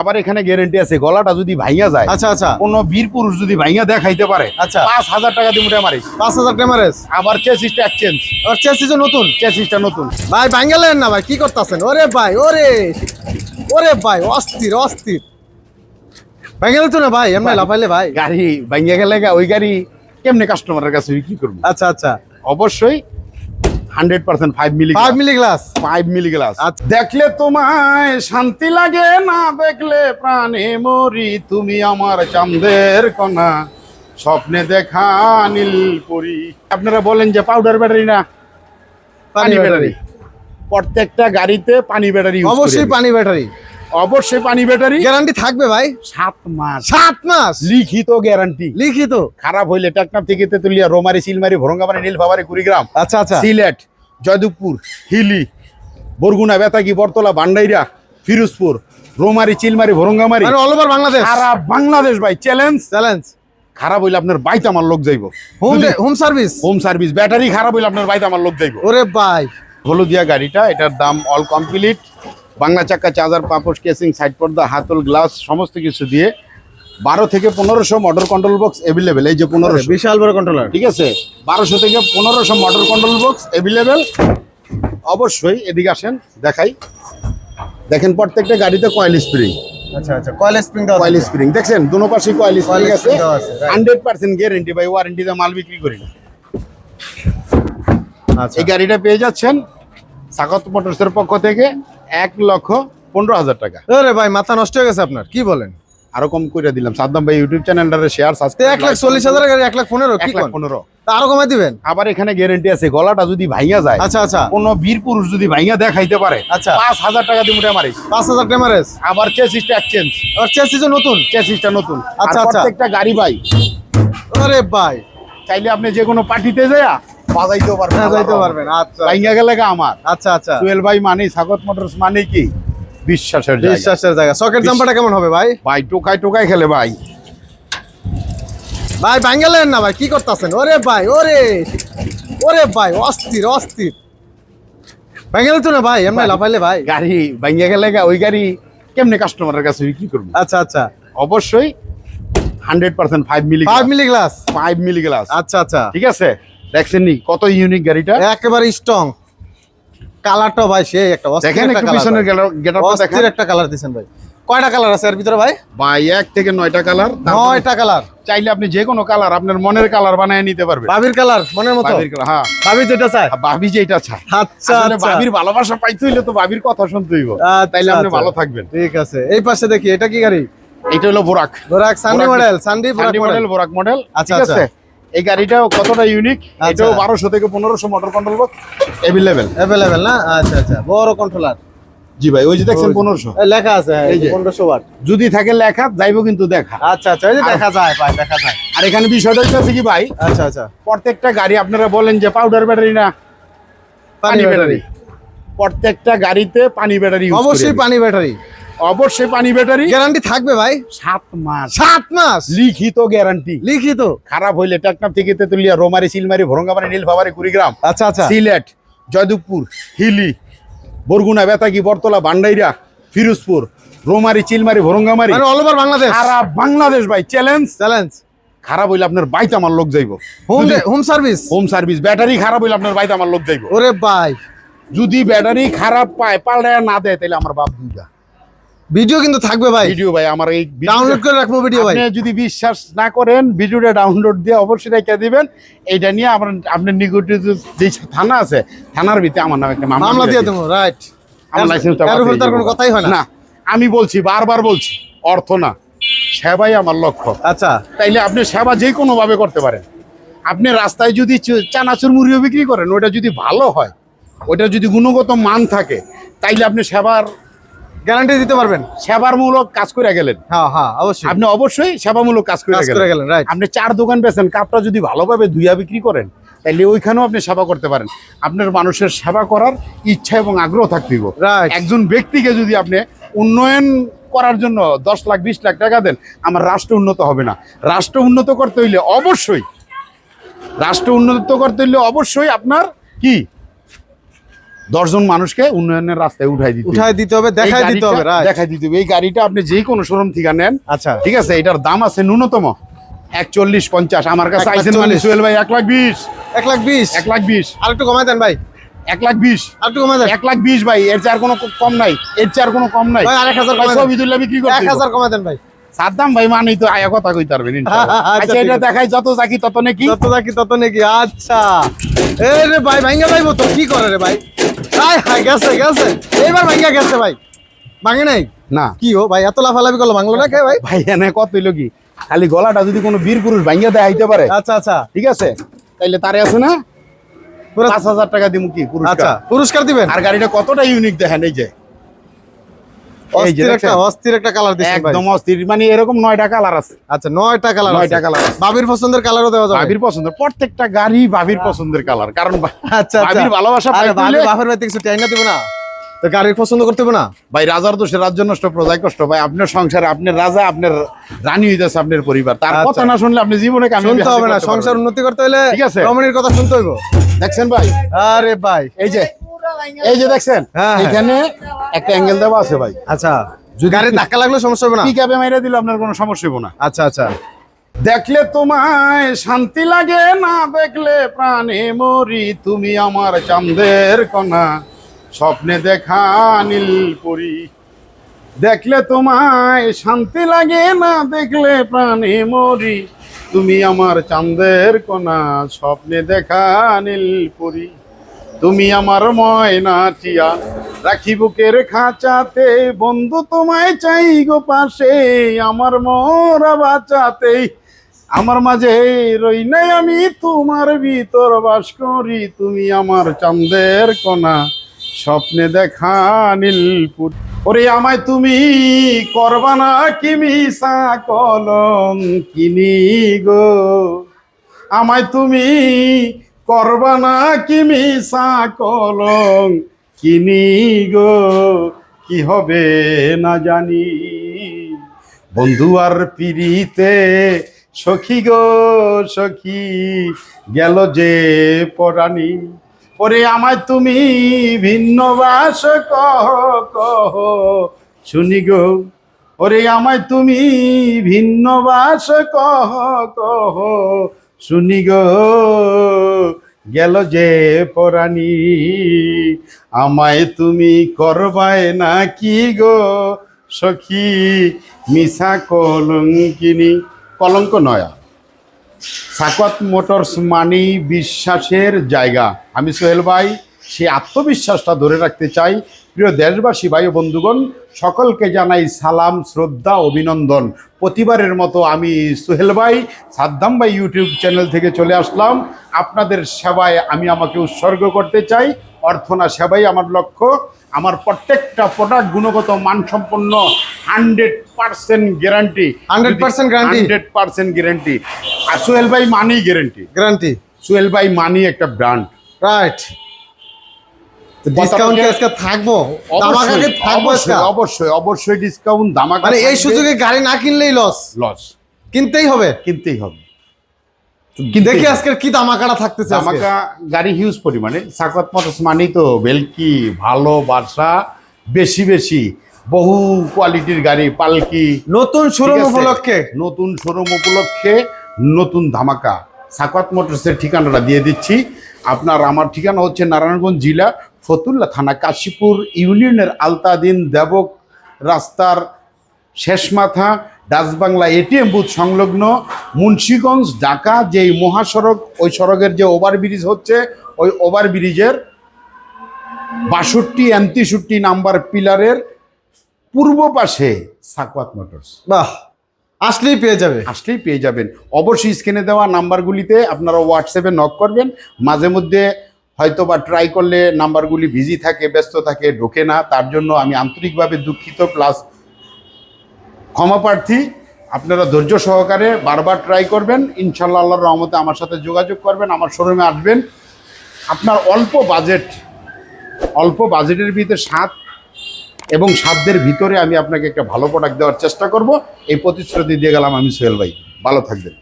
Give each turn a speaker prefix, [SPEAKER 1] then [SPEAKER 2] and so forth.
[SPEAKER 1] আবার এখানে গ্যারেন্টি আছে গলাটা যদি ভাইয়া যায়
[SPEAKER 2] আচ্ছা আচ্ছা।
[SPEAKER 1] কোন বীর পুরুষ যদি ভাইয়া দেখাইতে পারে
[SPEAKER 2] আচ্ছা।
[SPEAKER 1] পাঁচ হাজার টাকা দিয়ে মোটা মারিস
[SPEAKER 2] পাঁচ হাজার ক্যামেরেজ
[SPEAKER 1] আবার চেসিসটা এক্সচেঞ্জ
[SPEAKER 2] আর চেসিসও নতুন।
[SPEAKER 1] চেসিসটা নতুন।
[SPEAKER 2] ভাই বাঙ্গালেন না ভাই কি করতেছেন? ওরে ভাই ওরে। ওরে ভাই অস্থির অস্থির। বাঙ্গালে তো না ভাই এমনি লাফাইলে ভাই।
[SPEAKER 1] গাড়ি ভাইয়া গেলে ওই গাড়ি কেমনে কাস্টমারের কাছে বিক্রি করব?
[SPEAKER 2] আচ্ছা আচ্ছা।
[SPEAKER 1] অবশ্যই hundred percent five milli
[SPEAKER 2] five milli glass
[SPEAKER 1] five milli glass. দেখলে তোমায় শান্তি লাগে না দেখলে প্রাণে মরি তুমি আমার চাঁদের কণা। স্বপ্নে দেখা নীল পরি। আপনারা বলেন যে পাউডার ব্যাটারি না? পানি ব্যাটারি প্রত্যেকটা গাড়িতে পানি ব্যাটারি
[SPEAKER 2] অবশ্যই পানি ব্যাটারি
[SPEAKER 1] অবশ্যই পানি ব্যাটারি।
[SPEAKER 2] গ্যারান্টি থাকবে ভাই?
[SPEAKER 1] সাত মাস।
[SPEAKER 2] সাত মাস?
[SPEAKER 1] লিখিত গ্যারান্টি।
[SPEAKER 2] লিখিত?
[SPEAKER 1] খারাপ হইলে টেকনাফ থেকে তেতুলিয়া রোমারি সিলমারি ভরঙ্গামারি নীলফামারি কুড়িগ্রাম
[SPEAKER 2] আচ্ছা আচ্ছা।
[SPEAKER 1] Sylhet Joydebpur Hili Barguna Betagi Bartala বান্ডাইরা Ferozepur Rowmari Chilmari ভরঙ্গামারি।
[SPEAKER 2] All over Bangladesh.
[SPEAKER 1] সারা বাংলাদেশ ভাই চ্যালেঞ্জ
[SPEAKER 2] চ্যালেঞ্জ
[SPEAKER 1] খারাপ হইলে আপনার বাইতে আমার লোক যাইব।
[SPEAKER 2] Home home service
[SPEAKER 1] home service battery খারাপ হইলে আপনার বাইতে আমার লোক যাইব।
[SPEAKER 2] ওরে ভাই।
[SPEAKER 1] হলুদিয়া গাড়িটা এটার দাম অল কমপ্লিট বাংলা চাক্কা চার্জার পাপোশ কেসিং সাইড পর্দা হাতল গ্লাস সমস্ত কিছু দিয়ে বারো থেকে পনেরোশো মোটর কন্ট্রোল বক্স এভেলেবেল এই যে পনেরোশো।
[SPEAKER 2] বিশাল বড় কন্ট্রোলার
[SPEAKER 1] ঠিক আছে? বারোশো থেকে পনেরোশো মোটর কন্ট্রোল বক্স এভেলেবেল অবশ্যই এদিকে আসেন দেখাই। দেখেন প্রত্যেকটা গাড়িতে কয়েল স্প্রিং
[SPEAKER 2] আচ্ছা আচ্ছা কয়েল স্প্রিং
[SPEAKER 1] কয়েল স্প্রিং দেখছেন? দুনো পাশে কয়েল স্প্রিং আছে।
[SPEAKER 2] spring দেওয়া আছে, right.
[SPEAKER 1] হান্ড্রেড পার্সেন্ট গ্যারেন্টি ওয়ারেন্টিতে মাল বিক্রি করি না।
[SPEAKER 2] আচ্ছা।
[SPEAKER 1] এই গাড়িটা পেয়ে যাচ্ছেন মোটরসের পক্ষ থেকে। এক লক্ষ পনেরো হাজার টাকা।
[SPEAKER 2] আরে ভাই মাথা নষ্ট হয়ে গেছে আপনার কি বলেন?
[SPEAKER 1] আরও কম করে দিলাম। সাদ্দাম ভাই ইউটিউব চ্যানেলটারে শেয়ার
[SPEAKER 2] তো এক লাখ চল্লিশ হাজার এক লাখ পনেরো কি
[SPEAKER 1] এক লাখ পনেরো।
[SPEAKER 2] আরও কমাই দিবেন?
[SPEAKER 1] আবার এখানে গ্যারেন্টি আছে গলাটা যদি ভাইয়া যায়
[SPEAKER 2] আচ্ছা আচ্ছা।
[SPEAKER 1] কোন বীর পুরুষ যদি ভাইয়া দেখাইতে পারে
[SPEAKER 2] আচ্ছা।
[SPEAKER 1] পাঁচ হাজার টাকা দিয়ে মোটা মারিস।
[SPEAKER 2] পাঁচ হাজার ক্যামেরেজ
[SPEAKER 1] আবার চেসিসটা এক্সচেঞ্জ
[SPEAKER 2] আর চেসিসও নতুন?
[SPEAKER 1] চেসিসটা নতুন।
[SPEAKER 2] আচ্ছা,
[SPEAKER 1] আচ্ছা
[SPEAKER 2] আচ্ছা।
[SPEAKER 1] প্রত্যেকটা গাড়ি ভাই।
[SPEAKER 2] আরে ভাই।
[SPEAKER 1] চাইলে আপনি যে কোনো পার্টিতে যায়া বাজাইতেও পারবেন
[SPEAKER 2] পারবেন আচ্ছা।
[SPEAKER 1] গেলে আমার।
[SPEAKER 2] আচ্ছা আচ্ছা।
[SPEAKER 1] মানে সাগত মোটরস মানে কি? বিশ্বাসের জায়গা।
[SPEAKER 2] বিশ্বাসের জায়গা। সকেট জাম্পারটা কেমন হবে ভাই?
[SPEAKER 1] ভাই টোকাই টোকাই খেলে ভাই।
[SPEAKER 2] ভাই বাঙ্গালেন না ভাই কি করতেছেন? ওরে ভাই ওরে। ওরে ভাই অস্থির অস্থির। বাঙ্গালে তো না ভাই এমনি লাফাইলে ভাই।
[SPEAKER 1] গাড়ি ভাইয়া গেলে ওই গাড়ি কেমনে কাস্টমারের কাছে বিক্রি করব?
[SPEAKER 2] আচ্ছা আচ্ছা।
[SPEAKER 1] অবশ্যই hundred percent five milli
[SPEAKER 2] five milli glass
[SPEAKER 1] five milli glass
[SPEAKER 2] আচ্ছা আচ্ছা।
[SPEAKER 1] ঠিক আছে? দেখছেন নি? কত ইউনিক গাড়িটা?
[SPEAKER 2] একেবারে স্ট্রং কালারটা ভাই সেই একটা
[SPEAKER 1] দেখেন
[SPEAKER 2] একটা কালার
[SPEAKER 1] পিছনের গেটআপটা দেখেন।
[SPEAKER 2] একটা কালার দিছেন ভাই। কয়টা কালার আছে এর ভিতরে ভাই?
[SPEAKER 1] ভাই এক থেকে নয়টা কালার
[SPEAKER 2] নয়টা কালার
[SPEAKER 1] চাইলে আপনি যে কোনো কালার আপনার মনের কালার বানায় নিতে পারবেন।
[SPEAKER 2] বাবির কালার মনের মতো?
[SPEAKER 1] বাবির colour, হ্যাঁ।
[SPEAKER 2] বাবি যেটা চায়।
[SPEAKER 1] ভাবি যেটা চায়।
[SPEAKER 2] আচ্ছা
[SPEAKER 1] আসলে
[SPEAKER 2] আচ্ছা।
[SPEAKER 1] বাবির ভালোবাসা পাইতে হইলে তো বাবির কথা শুনতে হইব।
[SPEAKER 2] আচ্ছা,
[SPEAKER 1] তাইলে আপনি
[SPEAKER 2] আচ্ছা।
[SPEAKER 1] ভালো থাকবেন।
[SPEAKER 2] ঠিক আছে। এই পাশে দেখি এটা কি গাড়ি?
[SPEAKER 1] এটা হলো বোরাক
[SPEAKER 2] বোরাক সান্ডি মডেল সানডি বোরাক মডেল
[SPEAKER 1] মডেল বোরাক মডেল
[SPEAKER 2] আচ্ছা, আচ্ছা।
[SPEAKER 1] এই গাড়িটাও কতটা ইউনিক
[SPEAKER 2] আচ্ছা।
[SPEAKER 1] এটাও বারোশো থেকে পনেরোশো motor control box available
[SPEAKER 2] available না? আচ্ছা আচ্ছা। বড় কন্ট্রোলার
[SPEAKER 1] জি ভাই ওই যে দেখছেন পনেরোশো।
[SPEAKER 2] লেখা আছে হ্যাঁ। পনেরোশো ওয়াট
[SPEAKER 1] যদি থাকে লেখা যাইবো কিন্তু দেখা।
[SPEAKER 2] আচ্ছা আচ্ছা এই যে দেখা যায় ভাই দেখা যায়।
[SPEAKER 1] আর এখানে বিষয়টা হচ্ছে কি ভাই?
[SPEAKER 2] আচ্ছা আচ্ছা।
[SPEAKER 1] প্রত্যেকটা গাড়ি আপনারা বলেন যে পাউডার ব্যাটারি না? পানি ব্যাটারি প্রত্যেকটা গাড়িতে পানি ব্যাটারি
[SPEAKER 2] অবশ্যই পানি ব্যাটারি
[SPEAKER 1] অবশ্যই পানি ব্যাটারি।
[SPEAKER 2] গ্যারান্টি থাকবে ভাই?
[SPEAKER 1] সাত মাস।
[SPEAKER 2] সাত মাস?
[SPEAKER 1] লিখিত গ্যারান্টি।
[SPEAKER 2] লিখিত?
[SPEAKER 1] খারাপ হইলে টেকনাফ থেকে তেতুলিয়া রোমারি সিলমারি ভরঙ্গামারি নীলফামারি কুড়িগ্রাম
[SPEAKER 2] আচ্ছা আচ্ছা।
[SPEAKER 1] সিলেট জয়দেবপুর হিলি বরগুনা বেতাগি বরতলা বান্ডাইরা ফিরোজপুর রোমারি চিলমারি ভরঙ্গামারি।
[SPEAKER 2] মানে অল ওভার বাংলাদেশ?
[SPEAKER 1] সারা বাংলাদেশ ভাই চ্যালেঞ্জ
[SPEAKER 2] চ্যালেঞ্জ
[SPEAKER 1] খারাপ হইলে আপনার বাইতে আমার লোক যাইব।
[SPEAKER 2] Home home service
[SPEAKER 1] home service battery খারাপ হইলে আপনার বাইতে আমার লোক যাইব।
[SPEAKER 2] ওরে ভাই।
[SPEAKER 1] যদি ব্যাটারি খারাপ পায় পাল্টায় না দেয় তাহলে আমার বাপ দুইটা
[SPEAKER 2] ভিডিও কিন্তু থাকবে ভাই।
[SPEAKER 1] ভিডিও ভাই আমার এই
[SPEAKER 2] ডাউনলোড করে রাখব ভিডিও ভাই।
[SPEAKER 1] আপনি যদি বিশ্বাস না করেন ভিডিওটা ডাউনলোড দিয়ে অবশ্যই রেখে দিবেন। এইটা নিয়ে আমার আপনার নিকটে যে থানা আছে থানার ভিতরে আমার নামে একটা
[SPEAKER 2] মামলা দিয়ে দেবো রাইট
[SPEAKER 1] আমার লাইসেন্সটা
[SPEAKER 2] এর উপর
[SPEAKER 1] বাতিল
[SPEAKER 2] তার কোনো কথাই হয় না।
[SPEAKER 1] না আমি বলছি বারবার বলছি অর্থ না। সেবাই আমার লক্ষ্য।
[SPEAKER 2] আচ্ছা।
[SPEAKER 1] তাইলে আপনি সেবা যে কোনো ভাবে করতে পারেন। আপনি রাস্তায় যদি চানাচুর মুড়িও বিক্রি করেন ওটা যদি ভালো হয় ওটা যদি গুণগত মান থাকে তাইলে আপনি সেবার
[SPEAKER 2] গ্যারান্টি দিতে পারবেন?
[SPEAKER 1] সেবারমূলক কাজ করে গেলেন।
[SPEAKER 2] হ্যাঁ হ্যাঁ অবশ্যই।
[SPEAKER 1] আপনি অবশ্যই সেবামূলক কাজ করে
[SPEAKER 2] কাজ করে
[SPEAKER 1] গেলেন আপনি চার দোকান বেছেন কাপটা যদি ভালোভাবে ধুইয়া বিক্রি করেন তাহলে ওইখানেও আপনি সেবা করতে পারেন। আপনার মানুষের সেবা করার ইচ্ছা এবং আগ্রহ থাকতে হবে
[SPEAKER 2] রাইট
[SPEAKER 1] একজন ব্যক্তিকে যদি আপনি উন্নয়ন করার জন্য দশ লাখ বিশ লাখ টাকা দেন আমার রাষ্ট্র উন্নত হবে না। রাষ্ট্র উন্নত করতে হইলে অবশ্যই রাষ্ট্র উন্নত করতে হইলে অবশ্যই আপনার কি? দশজন মানুষকে উন্নয়নের রাস্তায় উঠাই দিতে
[SPEAKER 2] উঠাই দিতে হবে দেখাই দিতে হবে
[SPEAKER 1] দেখাই দিতে হবে। এই গাড়িটা আপনি যে কোনো শোরুম থেকে নেন
[SPEAKER 2] আচ্ছা।
[SPEAKER 1] ঠিক আছে? এটার দাম আছে ন্যূনতম একচল্লিশ পঞ্চাশ। আমার কাছে
[SPEAKER 2] এক
[SPEAKER 1] আইসেন মানে সোহেল ভাই এক লাখ বিশ।
[SPEAKER 2] এক লাখ বিশ?
[SPEAKER 1] এক লাখ বিশ।
[SPEAKER 2] আর একটু কমাই দেন ভাই।
[SPEAKER 1] এক লাখ বিশ।
[SPEAKER 2] আর একটু কমাই দেন।
[SPEAKER 1] এক লাখ বিশ ভাই এর চেয়ে আর কোনো কম নাই। এর চেয়ে আর কোনো কম নাই।
[SPEAKER 2] ভাই, আরেক হাজার কমাই দেন।
[SPEAKER 1] ছবিতুল্লাহ বিক্রি
[SPEAKER 2] এক হাজার কমাই দেন ভাই।
[SPEAKER 1] সাদ্দাম ভাই মানেই তো আয়া কথা কইতে পারবেন
[SPEAKER 2] আচ্ছা,
[SPEAKER 1] আচ্ছা এটা দেখাই যত চাকি তত নাকি।
[SPEAKER 2] যত নাকি তত নাকি আচ্ছা। এই রে ভাই ভাঙ্গা যাইবো তো কি করে রে ভাই? হাই হাই গেছে গেছে। এইবার ভাঙ্গা গেছে ভাই। ভাঙে নাই?
[SPEAKER 1] না।
[SPEAKER 2] কি ভাই এত লাফালাফি করল ভাঙলো না কে ভাই?
[SPEAKER 1] ভাই এনে কত হইল কি? খালি গলাটা যদি কোনো বীর পুরুষ ভাঙ্গা দেয় আইতে পারে।
[SPEAKER 2] আচ্ছা আচ্ছা।
[SPEAKER 1] ঠিক আছে? তাইলে তারে আছে না? পাঁচ হাজার টাকা দিব কি
[SPEAKER 2] আচ্ছা
[SPEAKER 1] পুরস্কার
[SPEAKER 2] পুরস্কার দিবেন?
[SPEAKER 1] আর গাড়িটা কতটা ইউনিক দেখেন এই যে।
[SPEAKER 2] অস্থির একটা অস্থির একটা কালার দিচ্ছেন ভাই।
[SPEAKER 1] একদম অস্থির মানে এরকম নয়টা কালার আছে।
[SPEAKER 2] আচ্ছা নয়টা কালার
[SPEAKER 1] আছে।
[SPEAKER 2] বাবির পছন্দের কালারও দেওয়া যাবে।
[SPEAKER 1] ভাবির প্রত্যেকটা গাড়ি ভাবির পছন্দের কালার কারণ
[SPEAKER 2] আচ্ছা আচ্ছা।
[SPEAKER 1] ভাবির ভালোবাসা
[SPEAKER 2] আরে ভাবি
[SPEAKER 1] হইলে-
[SPEAKER 2] বাপের কিছু টাইম না দিব না। তো গাড়ির পছন্দ করতে হবে না?
[SPEAKER 1] ভাই রাজার দোষে রাজ্য নষ্ট প্রজায় কষ্ট। ভাই আপনার সংসারে আপনার রাজা আপনার রানী হইতেছে আপনার পরিবার। তার
[SPEAKER 2] আচ্ছা।
[SPEAKER 1] কথা না শুনলে আপনি জীবনে
[SPEAKER 2] শুনতে হবে না সংসার উন্নতি করতে হলে
[SPEAKER 1] ঠিক আছে।
[SPEAKER 2] রমণীর কথা শুনতে হইব।
[SPEAKER 1] দেখছেন ভাই?
[SPEAKER 2] আরে ভাই।
[SPEAKER 1] এই যে এই যে দেখছেন?
[SPEAKER 2] হ্যাঁ, হ্যাঁ।
[SPEAKER 1] এখানে একটা অ্যাঙ্গেল দেওয়া আছে ভাই।
[SPEAKER 2] আচ্ছা যদি গাড়ি ধাক্কা লাগলে সমস্যা হবে না?
[SPEAKER 1] পিক আপে মাইরা দিলে আপনার কোনো সমস্যা হবে না।
[SPEAKER 2] আচ্ছা আচ্ছা।
[SPEAKER 1] দেখলে তোমায় শান্তি লাগে না দেখলে প্রাণে মরি তুমি আমার চাঁদের কণা। স্বপ্নে দেখা নীলপুরি দেখলে তোমায় শান্তি লাগে না দেখলে প্রাণে মরি তুমি আমার চাঁদের কণা। স্বপ্নে দেখা নীলপুরি তুমি আমার ময়না টিয়া রাখি বুকের খাঁচাতে, বন্ধু তোমায় চাই গো পাশে, আমার মরা বাঁচাতে। আমার মাঝে রই নাই আমি, তোমার ভিতর বাস করি, তুমি আমার চাঁদের কণা। স্বপ্নে দেখা নীলপুর ওরে আমায় তুমি করবা না কি মিশা কলম কিনি গো। আমায় তুমি করবা না কি মিশা কলম? কিনি গো, কি হবে না জানি। বন্ধু আর পিড়িতে সখী গো, সখী, গেল যে পরাণী। ওরে আমায় তুমি ভিন্ন বাস কহ কহ, শুনি গো। ওরে আমায় তুমি ভিন্ন বাস কহ কহ, শুনি গো। গেল যে পরাণী। আমায় তুমি করবায় না কি গো সখী? মিশা কলঙ্কিনী। কলঙ্ক নয়া। সাকত মোটরস মানি বিশ্বাসের জায়গা। আমি সোহেল ভাই সেই আত্মবিশ্বাসটা ধরে রাখতে চাই। প্রিয় দেশবাসী ভাই বন্ধুগণ সকলকে জানাই সালাম শ্রদ্ধা অভিনন্দন। প্রতিবারের মতো আমি সোহেল ভাই সাদ্দাম ভাই ইউটিউব চ্যানেল থেকে চলে আসলাম। আপনাদের সেবায় আমি আমাকে উৎসর্গ করতে চাই। অর্থনা সেবাই আমার লক্ষ্য। আমার প্রত্যেকটা প্রোডাক্ট গুণগত মানসম্পন্ন hundred percent guarantee
[SPEAKER 2] hundred percent guarantee
[SPEAKER 1] hundred percent guarantee আর সোহেল ভাই মানি গ্যারান্টি
[SPEAKER 2] গ্যারান্টি
[SPEAKER 1] সোহেল ভাই মানি একটা ব্র্যান্ড
[SPEAKER 2] রাইট ডিসকাউন্ট আজকে থাকব। থাকব আজকে
[SPEAKER 1] অবশ্যই অবশ্যই ডিসকাউন্ট
[SPEAKER 2] মানে এই সুযোগে গাড়ি না কিনলেই লস
[SPEAKER 1] লস
[SPEAKER 2] কিনতেই হবে।
[SPEAKER 1] কিনতেই হবে।
[SPEAKER 2] দেখি আজকের কি দামাকাটা থাকতেছে আজকে।
[SPEAKER 1] গাড়ি হিউজ পরিমাণে। সাকত মোটরস মানি তো বেলকি ভালোবাসা বেশি বেশি। বহু কোয়ালিটির গাড়ি পালকি।
[SPEAKER 2] নতুন শোরুম উপলক্ষে।
[SPEAKER 1] নতুন শোরুম উপলক্ষে নতুন ধামাকা। সাকাত মোটরসের ঠিকানাটা দিয়ে দিচ্ছি। আপনার আমার ঠিকানা হচ্ছে নারায়ণগঞ্জ জেলা ফতুল্লা থানা কাশীপুর ইউনিয়নের আলতাদিন দেবক রাস্তার শেষ মাথা ডাচবাংলা এটিএম বুথ সংলগ্ন মুন্সীগঞ্জ ঢাকা যেই মহাসড়ক ওই সড়কের যে ওভারব্রিজ হচ্ছে ওই ওভারব্রিজের বাষট্টি অ্যান্ড নাম্বার পিলারের পূর্ব পাশে সাকওয়াত মোটরস।
[SPEAKER 2] বাহ আসলেই পেয়ে যাবে।
[SPEAKER 1] আসলেই পেয়ে যাবেন। অবশ্যই স্ক্রিনে দেওয়া নাম্বারগুলিতে আপনারা হোয়াটসঅ্যাপে নক করবেন। মাঝে মধ্যে হয়তো বা ট্রাই করলে নাম্বারগুলি বিজি থাকে, ব্যস্ত থাকে, ঢোকে না। তার জন্য আমি আন্তরিকভাবে দুঃখিত প্লাস ক্ষমা প্রার্থী, আপনারা ধৈর্য সহকারে বারবার ট্রাই করবেন। ইনশাল্লাহ আল্লাহর রহমতে আমার সাথে যোগাযোগ করবেন, আমার শোরুমে আসবেন। আপনার অল্প বাজেট অল্প বাজেটের ভিতরে সাত এবং সাধ্যের ভিতরে আমি আপনাকে একটা ভালো প্রোডাক্ট দেওয়ার চেষ্টা করব। এই প্রতিশ্রুতি দিয়ে গেলাম আমি সোহেল ভাই। ভালো থাকবেন।